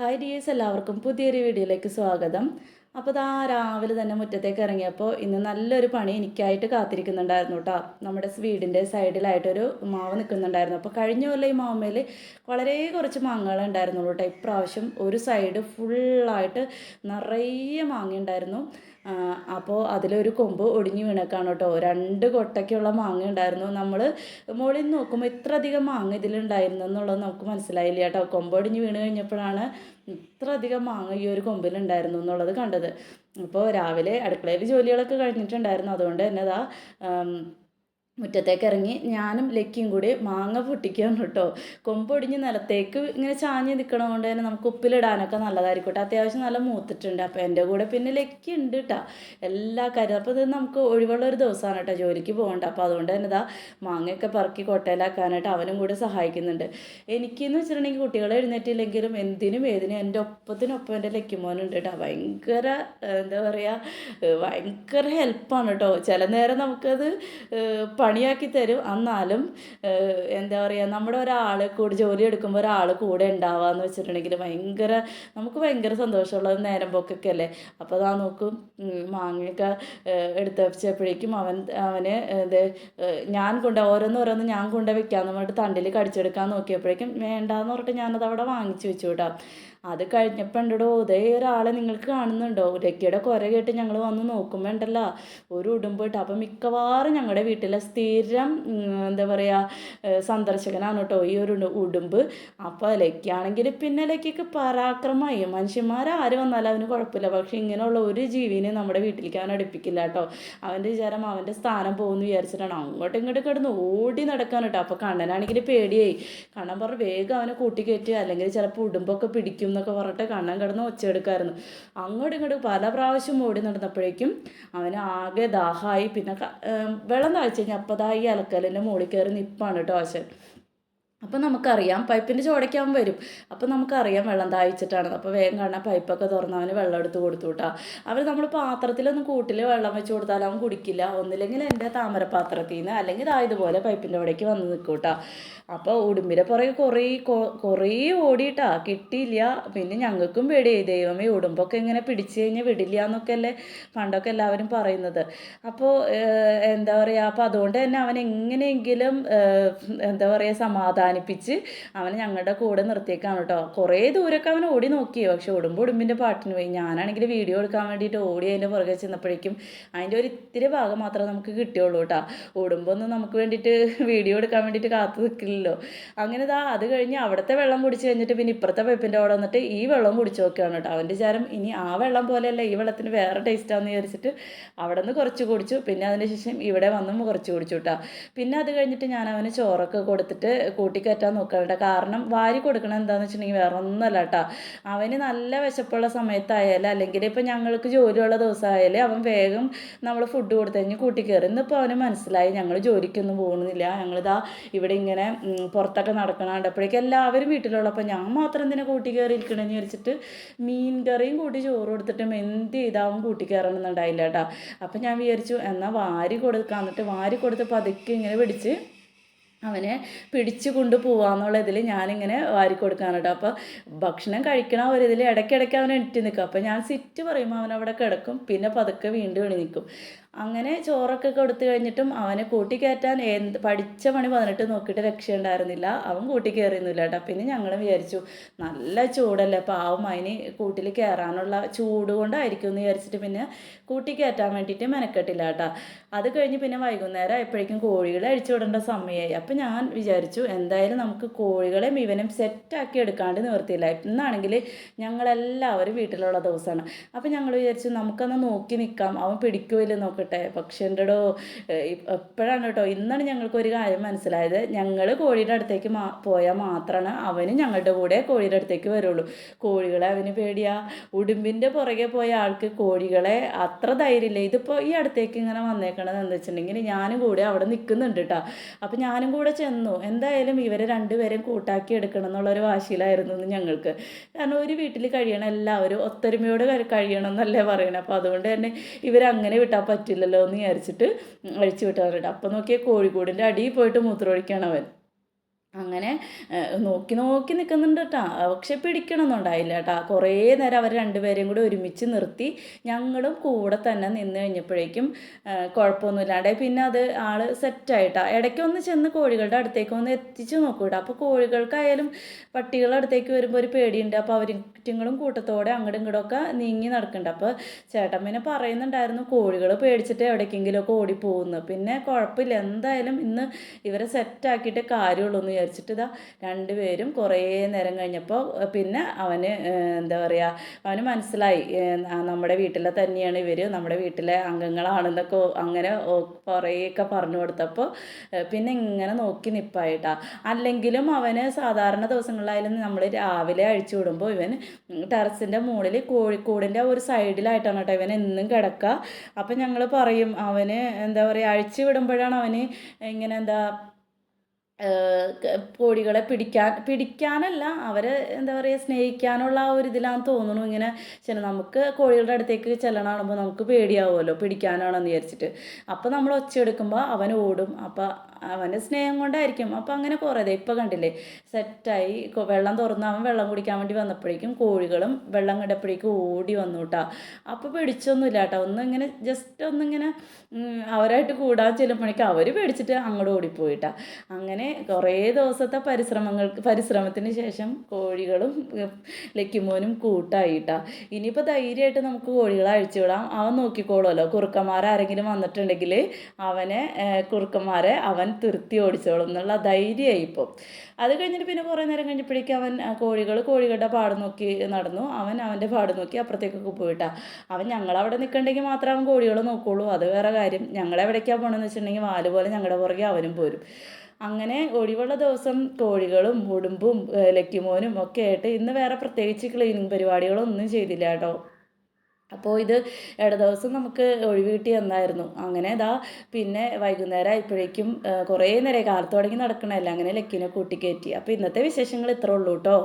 Hi dears എല്ലാവർക്കും പുതിയൊരു വീഡിയോയിലേക്ക് സ്വാഗതം. അപ്പോൾ ഇതാ രാവിലെ തന്നെ മുറ്റത്തേക്ക് ഇറങ്ങിയപ്പോൾ ഇന്ന് നല്ലൊരു പണി എനിക്കായിട്ട് കാത്തിരിക്കുന്നുണ്ടായിരുന്നു കേട്ടോ നമ്മുടെ വീടിന്റെ സൈഡിലായിട്ടൊരു മാവ് നിൽക്കുന്നുണ്ടായിരുന്നു. അപ്പോൾ കഴിഞ്ഞ കൊല്ലം ഈ മാവമ്മയിൽ വളരെ കുറച്ച് മാങ്ങകൾ ഉണ്ടായിരുന്നുള്ളൂ കേട്ടോ ഇപ്രാവശ്യം ഒരു സൈഡ് ഫുള്ളായിട്ട് നിറയെ മാങ്ങ ഉണ്ടായിരുന്നു അപ്പോൾ അതിലൊരു കൊമ്പ് ഒടിഞ്ഞു വീണേക്കാണ് കേട്ടോ. രണ്ട് കൊട്ടയ്ക്കുള്ള മാങ്ങ ഉണ്ടായിരുന്നു. നമ്മൾ മുകളിൽ നോക്കുമ്പോൾ ഇത്ര അധികം മാങ്ങ ഇതിലുണ്ടായിരുന്നു എന്നുള്ളത് നമുക്ക് മനസ്സിലായില്ല കേട്ടോ. കൊമ്പ് ഒടിഞ്ഞു വീണ് കഴിഞ്ഞപ്പോഴാണ് ഇത്ര അധികം മാങ്ങ ഈ ഒരു കൊമ്പിലുണ്ടായിരുന്നു എന്നുള്ളത് കണ്ടത്. അപ്പോൾ രാവിലെ അടുക്കളയിൽ ജോലികളൊക്കെ കഴിഞ്ഞിട്ടുണ്ടായിരുന്നു. അതുകൊണ്ട് തന്നെ അതാ മുറ്റത്തേക്ക് ഇറങ്ങി ഞാനും ലക്കിയും കൂടി മാങ്ങ പൊട്ടിക്കുകയാണ് കേട്ടോ. കൊമ്പൊടിഞ്ഞ് നിലത്തേക്ക് ഇങ്ങനെ ചാഞ്ഞ് നിൽക്കണതുകൊണ്ട് തന്നെ നമുക്ക് ഉപ്പിലിടാനൊക്കെ നല്ലതായിരിക്കും അത്യാവശ്യം നല്ല മൂത്തിട്ടുണ്ട്. അപ്പോൾ എന്റെ കൂടെ പിന്നെ ലക്കി ഉണ്ട് കേട്ടോ. എല്ലാ കാര്യം അപ്പോൾ ഇത് നമുക്ക് ഒഴിവുള്ള ഒരു ദിവസമാണ് കേട്ടോ. ജോലിക്ക് പോകണ്ട. അപ്പോൾ അതുകൊണ്ട് തന്നെ ഇതാ മാങ്ങയൊക്കെ പറക്കി കൊട്ടയിലാക്കാനായിട്ട് അവനും കൂടെ സഹായിക്കുന്നുണ്ട്. എനിക്കെന്ന് വെച്ചിട്ടുണ്ടെങ്കിൽ കുട്ടികളെ എഴുന്നേറ്റില്ലെങ്കിലും എന്തിനും ഏതിനും എന്റെ ഒപ്പത്തിനൊപ്പം എന്റെ ലക്കിമോനുണ്ട് കേട്ടോ. ഭയങ്കര എന്താ പറയുക ഭയങ്കര ഹെൽപ്പാണ് കേട്ടോ. ചില നേരം നമുക്കത് പണിയാക്കി തരും. എന്നാലും എന്താ പറയുക നമ്മുടെ ഒരാൾ കൂടി ജോലി എടുക്കുമ്പോൾ ഒരാൾ കൂടെ ഉണ്ടാവാന്ന് വെച്ചിട്ടുണ്ടെങ്കിൽ ഭയങ്കര നമുക്ക് ഭയങ്കര സന്തോഷമുള്ള നേരം പോക്കൊക്കെ അല്ലേ അപ്പോൾ അതാ നോക്കും മാങ്ങയൊക്കെ എടുത്ത് വെച്ചപ്പോഴേക്കും അവൻ അവന് ഇത് ഞാൻ കൊണ്ട് ഓരോന്ന് ഓരോന്ന് ഞാൻ കൊണ്ട് വെക്കാമെന്ന് പറഞ്ഞിട്ട് തണ്ടിൽ കടിച്ചെടുക്കാൻ നോക്കിയപ്പോഴേക്കും വേണ്ടാന്ന് പറഞ്ഞിട്ട് ഞാനത് അവിടെ വാങ്ങിച്ചു വെച്ചു കേട്ടോ. അത് കഴിഞ്ഞപ്പോൾ ഉണ്ടോ ഇതേ ഒരാളെ നിങ്ങൾക്ക് കാണുന്നുണ്ടോ? രക്കിയുടെ കുര കേട്ട് ഞങ്ങൾ വന്ന് നോക്കുമ്പോൾ ഉണ്ടല്ലോ ഒരു ഉടുമ്പ് കിട്ടും അപ്പം മിക്കവാറും ഞങ്ങളുടെ വീട്ടിലെ സ്ഥിരം എന്താ പറയുക സന്ദർശകനാണ് കേട്ടോ ഈ ഒരു ഉടുമ്പ്. അപ്പോൾ ലക്കിയാണെങ്കിൽ പിന്നെ ലക്കിക്ക് പരാക്രമമായി. മനുഷ്യന്മാരാര് വന്നാലും അവന് കുഴപ്പമില്ല. പക്ഷെ ഇങ്ങനെയുള്ള ഒരു ജീവിനെ നമ്മുടെ വീട്ടിലേക്ക് അവൻ അടുപ്പിക്കില്ല കേട്ടോ. അവന്റെ വിചാരം അവന്റെ സ്ഥാനം പോകുമെന്ന് വിചാരിച്ചിട്ടാണ്. അങ്ങോട്ടും ഇങ്ങോട്ടും കിടന്ന് ഓടി നടക്കാൻ കേട്ടോ. അപ്പോൾ കണ്ണനാണെങ്കിൽ പേടിയായി. കണ്ണൻ പറഞ്ഞു വേഗം അവനെ കൂട്ടിക്കയറ്റി അല്ലെങ്കിൽ ചിലപ്പോൾ ഉടുമ്പൊക്കെ പിടിക്കും എന്നൊക്കെ പറഞ്ഞിട്ട് കണ്ണം കിടന്ന് ഒച്ചയെടുക്കായിരുന്നു അങ്ങോട്ടും ഇങ്ങോട്ടും പല പ്രാവശ്യം ഓടി നടന്നപ്പോഴേക്കും അവന് ആകെ ദാഹമായി. പിന്നെ വെള്ളം താഴ്ച കഴിഞ്ഞാൽ അപ്പം ദാ ഈ അലക്കലിന്റെ മുകളിൽ കയറി നിപ്പാണ് കേട്ടോ ആശൻ. അപ്പം നമുക്കറിയാം പൈപ്പിന്റെ ചോടയ്ക്കാവും വരും. അപ്പം നമുക്കറിയാം വെള്ളം താഴ്ചിട്ടാണ് അപ്പോൾ വേഗം കാണാൻ പൈപ്പൊക്കെ തുറന്ന് അവന് വെള്ളം എടുത്ത് കൊടുത്തു അവർ നമ്മൾ പാത്രത്തിലൊന്നും കൂട്ടിൽ വെള്ളം വെച്ച് കൊടുത്താൽ അവൻ കുടിക്കില്ല. ഒന്നില്ലെങ്കിൽ എന്റെ താമര പാത്രത്തിൽ നിന്ന് അല്ലെങ്കിൽ ഇതാ ഇതുപോലെ പൈപ്പിന്റെ അവിടേക്ക് വന്ന് നിൽക്കൂട്ടാ കേട്ടോ അപ്പോൾ ഉടുമ്പിന്റെ പുറകെ കുറേ കുറേ ഓടിയിട്ടാ. കിട്ടിയില്ല. പിന്നെ ഞങ്ങൾക്കും പേടിയായി. ദൈവമേ ഉടുമ്പൊക്കെ ഇങ്ങനെ പിടിച്ചു കഴിഞ്ഞാൽ വിടില്ല എന്നൊക്കെ അല്ലേ പണ്ടൊക്കെ എല്ലാവരും പറയുന്നത്. അപ്പോൾ എന്താ പറയുക അപ്പോൾ അതുകൊണ്ട് തന്നെ അവൻ എങ്ങനെയെങ്കിലും എന്താ പറയുക സമാധാനിപ്പിച്ച് അവനെ ഞങ്ങളുടെ കൂടെ നിർത്തിയേക്കാണ് കേട്ടോ. കുറേ ദൂരമൊക്കെ അവൻ ഓടി നോക്കി. പക്ഷെ ഓടുമ്പോൾ ഉടുമ്പിന്റെ പാട്ടിന് പോയി. ഞാനാണെങ്കിൽ വീഡിയോ എടുക്കാൻ വേണ്ടിയിട്ട് ഓടി അതിന്റെ പുറകെ ചെന്നപ്പോഴേക്കും അതിന്റെ ഒരു ഇത്തിരി ഭാഗം മാത്രമേ നമുക്ക് കിട്ടിയുള്ളൂ കേട്ടോ. ഉടുമ്പൊന്നും നമുക്ക് വേണ്ടിയിട്ട് വീഡിയോ എടുക്കാൻ വേണ്ടിയിട്ട് കാത്തു നിൽക്കില്ലല്ലോ. അങ്ങനെ ഇതാ അത് കഴിഞ്ഞ് അവിടുത്തെ വെള്ളം കുടിച്ച് കഴിഞ്ഞിട്ട് പിന്നെ ഇപ്പുറത്തെ പൈപ്പിന്റെ അവിടെ വന്നിട്ട് ഈ വെള്ളം കുടിച്ച് നോക്കുകയാണ് കേട്ടോ. അവന്റെ വിചാരം ഇനി ആ വെള്ളം പോലെയല്ല ഈ വെള്ളത്തിന് വേറെ ടേസ്റ്റാന്ന് വിചാരിച്ചിട്ട് അവിടെ നിന്ന് കുറച്ച് കുടിച്ചു. പിന്നെ അതിന് ശേഷം ഇവിടെ വന്നും കുറച്ച് കുടിച്ചു കേട്ടോ. പിന്നെ അത് കഴിഞ്ഞിട്ട് ഞാൻ അവന് ചോറൊക്കെ കൊടുത്തിട്ട് കൂട്ടിക്കയറ്റാൻ നോക്കാറുണ്ട് കാരണം വാരി കൊടുക്കണം എന്താണെന്ന് വെച്ചിട്ടുണ്ടെങ്കിൽ വേറെ ഒന്നുമല്ല കേട്ടോ. അവന് നല്ല വിശപ്പുള്ള സമയത്തായാലും അല്ലെങ്കിൽ ഇപ്പം ഞങ്ങൾക്ക് ജോലിയുള്ള ദിവസമായാലും അവൻ വേഗം നമ്മൾ ഫുഡ് കൊടുത്തു കഴിഞ്ഞ് കൂട്ടിക്കയറി ഇന്നിപ്പോൾ അവന് മനസ്സിലായി ഞങ്ങൾ ജോലിക്കൊന്നും പോകുന്നില്ല. ഞങ്ങളിതാ ഇവിടെ ഇങ്ങനെ പുറത്തൊക്കെ നടക്കണാണ്ടപ്പോഴേക്കും എല്ലാവരും വീട്ടിലുള്ളപ്പോൾ ഞാൻ മാത്രം എന്തിനാ കൂട്ടി കയറി ഇരിക്കണമെന്ന് വിചാരിച്ചിട്ട് മീൻ കറിയും കൂട്ടി ചോറ് കൊടുത്തിട്ടും എന്ത് ചെയ്താവും കൂട്ടി കയറണമെന്നുണ്ടായില്ല കേട്ടോ. അപ്പം ഞാൻ വിചാരിച്ചു എന്നാൽ വാരി കൊടുക്കാൻ എന്നിട്ട് വാരി കൊടുത്ത് പതുക്കെ ഇങ്ങനെ പിടിച്ച് അവനെ പിടിച്ചു കൊണ്ട് പോവാന്നുള്ള ഇതിൽ ഞാനിങ്ങനെ വാരി കൊടുക്കാൻ കേട്ടോ അപ്പോൾ ഭക്ഷണം കഴിക്കണ ഒരു ഇതിൽ ഇടയ്ക്കിടയ്ക്ക് അവൻ എണീറ്റ് നിൽക്കും അപ്പോൾ ഞാൻ സിറ്റ് പറയുമ്പോൾ അവൻ അവിടെ കിടക്കും. പിന്നെ പതുക്കെ വീണ്ടും എണി നിൽക്കും അങ്ങനെ ചോറൊക്കെ കൊടുത്തു കഴിഞ്ഞിട്ടും അവനെ കൂട്ടി കയറ്റാൻ എന്ത് പഠിച്ച പണി പതിനെട്ട് നോക്കിയിട്ട് രക്ഷയുണ്ടായിരുന്നില്ല. അവൻ കൂട്ടി കയറിയൊന്നുമില്ല കേട്ടോ. പിന്നെ ഞങ്ങൾ വിചാരിച്ചു നല്ല ചൂടല്ലേ പാവം അതിന് കൂട്ടിൽ കയറാനുള്ള ചൂട് കൊണ്ടായിരിക്കും എന്ന് വിചാരിച്ചിട്ട് പിന്നെ കൂട്ടി കയറ്റാൻ വേണ്ടിയിട്ട് മെനക്കെട്ടില്ല കേട്ടോ. അത് കഴിഞ്ഞ് പിന്നെ വൈകുന്നേരം ആയപ്പോഴേക്കും കോഴികളെ അഴിച്ചു വിടേണ്ട സമയമായി. അപ്പം ഞാൻ വിചാരിച്ചു എന്തായാലും നമുക്ക് കോഴികളെ ഇവനും സെറ്റാക്കി എടുക്കാണ്ട് നിവർത്തിയില്ല. ഇന്നാണെങ്കിൽ ഞങ്ങളെല്ലാവരും വീട്ടിലുള്ള ദിവസമാണ്. അപ്പം ഞങ്ങൾ വിചാരിച്ചു നമുക്കൊന്ന് നോക്കി നിൽക്കാം. അവൻ പിടിക്കുമല്ലോ നോക്കാം നോക്കട്ടെ. പക്ഷെ എന്റെടോ എപ്പോഴാണ് കേട്ടോ ഇന്നാണ് ഞങ്ങൾക്ക് ഒരു കാര്യം മനസ്സിലായത്. ഞങ്ങൾ കോഴിയുടെ അടുത്തേക്ക് മാ പോയാൽ മാത്രമാണ് അവന് ഞങ്ങളുടെ കൂടെ കോഴിയുടെ അടുത്തേക്ക് വരുള്ളൂ. കോഴികളെ അവന് പേടിയാ. ഉടുമ്പിന്റെ പുറകെ പോയ ആൾക്ക് കോഴികളെ അത്ര ധൈര്യമില്ല. ഇതിപ്പോൾ ഈ അടുത്തേക്ക് ഇങ്ങനെ വന്നേക്കണത് എന്താ വെച്ചിട്ടുണ്ടെങ്കിൽ ഞാനും കൂടെ അവിടെ നിൽക്കുന്നുണ്ട് കേട്ടോ അപ്പം ഞാനും കൂടെ ചെന്നു. എന്തായാലും ഇവരെ രണ്ടുപേരെയും കൂട്ടാക്കി എടുക്കണം എന്നുള്ളൊരു വാശിയിലായിരുന്നു ഞങ്ങൾക്ക്. കാരണം ഒരു വീട്ടിൽ കഴിയണം എല്ലാവരും ഒത്തൊരുമയോട് കഴിയണം എന്നല്ലേ പറയണേ അപ്പോൾ അതുകൊണ്ട് തന്നെ ഇവരങ്ങനെ വിട്ടാൽ പറ്റും പറ്റില്ലല്ലോ എന്ന് വിചാരിച്ചിട്ട് അഴിച്ചു വിട്ടാറുണ്ട് അപ്പം നോക്കിയാൽ കോഴിക്കോടിന്റെ അടിയിൽ പോയിട്ട് മൂത്രമൊഴിക്കുകയാണ് അവൻ. അങ്ങനെ നോക്കി നോക്കി നിൽക്കുന്നുണ്ട് കേട്ടോ പക്ഷെ പിടിക്കണമെന്നുണ്ടായില്ല കേട്ടോ കുറേ നേരം അവർ രണ്ടുപേരെയും കൂടി ഒരുമിച്ച് നിർത്തി ഞങ്ങളും കൂടെ തന്നെ നിന്ന് കഴിഞ്ഞപ്പോഴേക്കും കുഴപ്പമൊന്നുമില്ലാണ്ട് പിന്നെ അത് ആൾ സെറ്റായിട്ടാ. ഇടയ്ക്കൊന്ന് ചെന്ന് കോഴികളുടെ അടുത്തേക്ക് ഒന്ന് എത്തിച്ച് നോക്കൂട്ടോ അപ്പോൾ കോഴികൾക്കായാലും പട്ടികളുടെ അടുത്തേക്ക് വരുമ്പോൾ ഒരു പേടിയുണ്ട്. അപ്പോൾ അവരിറ്റുങ്ങളും കൂട്ടത്തോടെ അങ്ങോട്ടും ഇങ്ങോട്ടൊക്കെ നീങ്ങി നടക്കുന്നുണ്ട് അപ്പോൾ ചേട്ടൻ പിന്നെ പറയുന്നുണ്ടായിരുന്നു കോഴികൾ പേടിച്ചിട്ട് എവിടേക്കെങ്കിലുമൊക്കെ ഓടിപ്പോകുന്നു പിന്നെ കുഴപ്പമില്ല എന്തായാലും ഇന്ന് ഇവരെ സെറ്റാക്കിയിട്ട് കാര്യമുള്ളൂ വിചാരിച്ചിട്ട് ഇതാ രണ്ടുപേരും കുറേ നേരം കഴിഞ്ഞപ്പോൾ പിന്നെ അവന് എന്താ പറയുക അവന് മനസ്സിലായി നമ്മുടെ വീട്ടിലെ തന്നെയാണ് ഇവർ നമ്മുടെ വീട്ടിലെ അംഗങ്ങളാണെന്നൊക്കെ അങ്ങനെ കുറേയൊക്കെ പറഞ്ഞു കൊടുത്തപ്പോൾ പിന്നെ ഇങ്ങനെ നോക്കി നിപ്പായിട്ടാ. അല്ലെങ്കിലും അവന് സാധാരണ ദിവസങ്ങളിലായാലും നമ്മൾ രാവിലെ അഴിച്ചു വിടുമ്പോൾ ഇവൻ ടെറസിന്റെ മുകളിൽ കോഴിക്കോടിന്റെ ഒരു സൈഡിലായിട്ടാണ് കേട്ടോ ഇവൻ എന്നും കിടക്കുക അപ്പം ഞങ്ങൾ പറയും അവന് എന്താ പറയുക അഴിച്ചു വിടുമ്പോഴാണ് അവന് ഇങ്ങനെ എന്താ കോഴികളെ പിടിക്കാൻ പിടിക്കാനല്ല അവരെ എന്താ പറയുക സ്നേഹിക്കാനുള്ള ആ ഒരു ഇതിലാന്ന് തോന്നുന്നു. ഇങ്ങനെ ചില നമുക്ക് കോഴികളുടെ അടുത്തേക്ക് ചെല്ലണം കാണുമ്പോൾ നമുക്ക് പേടിയാവുമല്ലോ പിടിക്കാനാണെന്ന് വിചാരിച്ചിട്ട്. അപ്പോൾ നമ്മൾ ഒച്ച എടുക്കുമ്പോൾ അവൻ ഓടും. അപ്പോൾ അവന്റെ സ്നേഹം കൊണ്ടായിരിക്കും. അപ്പോൾ അങ്ങനെ കുറേ ദേ ഇപ്പോൾ കണ്ടില്ലേ സെറ്റായി വെള്ളം തുറന്ന് അവൻ വെള്ളം കുടിക്കാൻ വേണ്ടി വന്നപ്പോഴേക്കും കോഴികളും വെള്ളം കണ്ടപ്പോഴേക്കും ഓടി വന്നു കേട്ടോ അപ്പോൾ പിടിച്ചൊന്നുമില്ല കേട്ടോ ഒന്നിങ്ങനെ ജസ്റ്റ് ഒന്നിങ്ങനെ അവരായിട്ട് കൂടാൻ ചെല്ലുമ്പോഴേക്കും അവർ പേടിച്ചിട്ട് അങ്ങോട്ട് ഓടിപ്പോയിട്ടാ. അങ്ങനെ കുറേ ദിവസത്തെ പരിശ്രമങ്ങൾക്ക് പരിശ്രമത്തിന് ശേഷം കോഴികളും ലക്കിമോനും കൂട്ടായിട്ടാ. ഇനിയിപ്പോൾ ധൈര്യമായിട്ട് നമുക്ക് കോഴികളെ അഴിച്ചുവിടാം. അവൻ നോക്കിക്കോളുമല്ലോ. കുറുക്കന്മാരാരെങ്കിലും വന്നിട്ടുണ്ടെങ്കിൽ അവനെ കുറുക്കന്മാരെ അവൻ തുരുത്തി ഓടിച്ചോളും എന്നുള്ള ധൈര്യമായി ഇപ്പോൾ അത് കഴിഞ്ഞിട്ട് പിന്നെ കുറേ നേരം കഴിഞ്ഞപ്പോഴേക്കും അവൻ കോഴികൾ കോഴികളുടെ പാട് നോക്കി നടന്നു. അവൻ അവന്റെ പാട് നോക്കി അപ്പുറത്തേക്കൊക്കെ പോയിട്ടാ. അവൻ ഞങ്ങളവിടെ നിൽക്കണ്ടെങ്കിൽ മാത്രം അവൻ കോഴികളെ നോക്കുള്ളൂ. അത് വേറെ കാര്യം. ഞങ്ങളെവിടേക്കാണ് പോകണമെന്ന് വെച്ചിട്ടുണ്ടെങ്കിൽ വാൽ പോലെ ഞങ്ങളുടെ പുറകെ അവനും പോരും. അങ്ങനെ ഒഴിവുള്ള ദിവസം കോഴികളും ഉടുമ്പും ലക്കിമോനും ഒക്കെ ആയിട്ട് ഇന്ന് വേറെ പ്രത്യേകിച്ച് ക്ലീനിങ് പരിപാടികളൊന്നും ചെയ്തില്ല കേട്ടോ. അപ്പോൾ ഇത് ഇട ദിവസം നമുക്ക് ഒഴിവ് കിട്ടി എന്നായിരുന്നു. അങ്ങനെ ഇതാ പിന്നെ വൈകുന്നേരം ആയപ്പോഴേക്കും കുറേ നേരം കാലത്ത് തുടങ്ങി നടക്കണമല്ലോ അങ്ങനെ ലക്കിനെ കൂട്ടിക്കയറ്റി അപ്പോൾ ഇന്നത്തെ വിശേഷങ്ങൾ ഇത്രേ ഉള്ളൂ കേട്ടോ.